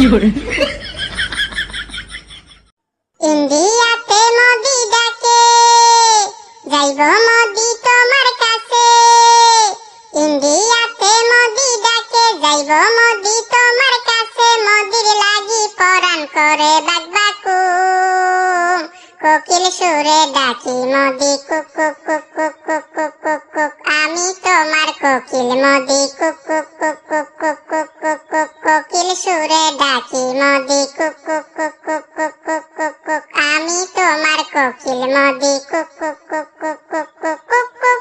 有人。ইন্ডিয়াতে মোদি ডাকে, যাইব মোদি তোমার কাছে। ইন্ডিয়াতে মোদি ডাকে, যাইব মোদি তোমার কাছে। মোদির লাগি পরাণ করে বাগবাকু কোকিল সুরে ডাকি মোদি কুক কুক কুক কুক কুক কুক আমি তোমার কোকিল মোদি কুক কুক কুক কুক কোকিল সুরে ডাকি মোদি, কুক কুক কুক কুক কুক কুক কুক কুক আমি তোমার কোকিল মোদি কুক কুক কুক কুক কুক কুক কুক কুক।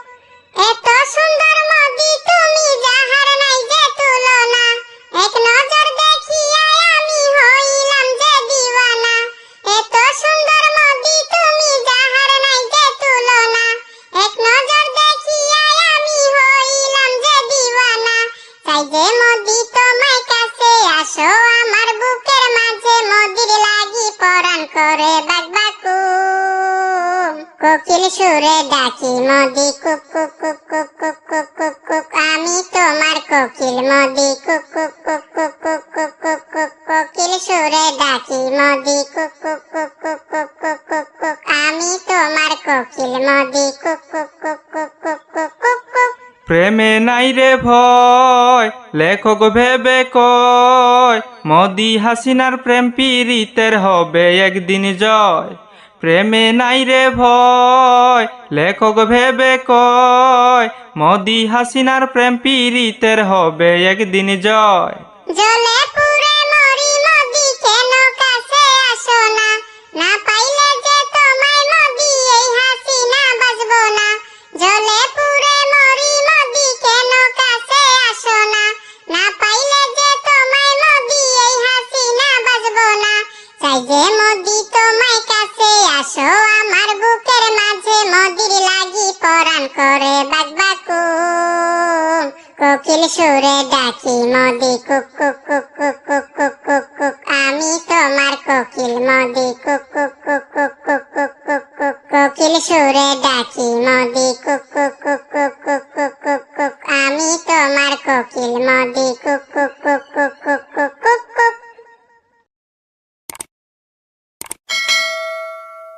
এত সুন্দর মোদি তুমি যাহার নাই যে তুলনা। এক নজর দেখিয়া আমি হইলাম যে দিওয়ানা। এত সুন্দর মোদি তুমি যাহার নাই যে তুলনা। এক নজর দেখিয়া আমি হইলাম যে দিওয়ানা। চাই যে মোদি আসো আমার বুকের মাঝে মোদির লাগি পরাণ করে বাগবাকুম কোকিল সুরে ডাকি মোদি কুক কুক কুক কুক কুক কুক কুক কুক আমি তোমার কোকিল মোদি কুক কুক কুক কুক কুক কুক কুক কুক কোকিল সুরে ডাকি মোদি কুক কুক কুক কুক কুক কুক কুক আমি তোমার কোকিল মোদি কুক কুক কুক কুক কুক কুক প্রেমে নাই রে ভয়, লেখক ভেবে কয়, মদি হাসিনার প্রেম পীড়িতের হবে একদিন জয়। প্রেমে নাই রে ভয়, লেখক ভেবে কয়, মদি হাসিনার প্রেম পীড়িতের হবে একদিন জয়। যে মোদি তোমায় কাছে আসো আমার বুকের মাঝে মোদির লাগি পরাণ করে বাগবাকুম কোকিল সুরে ডাকি মোদি কুক কুক কুক কুক কুক কুক কুক কুক আমি তোমার কোকিল মোদি কুক কুক কুক কুক কুক কুক কুক কুক কোকিল সুরে ডাকি মোদি কুক কুক কুক কুক কুক কুক কুক আমি তোমার কোকিল মোদি কুক কুক কুক কুক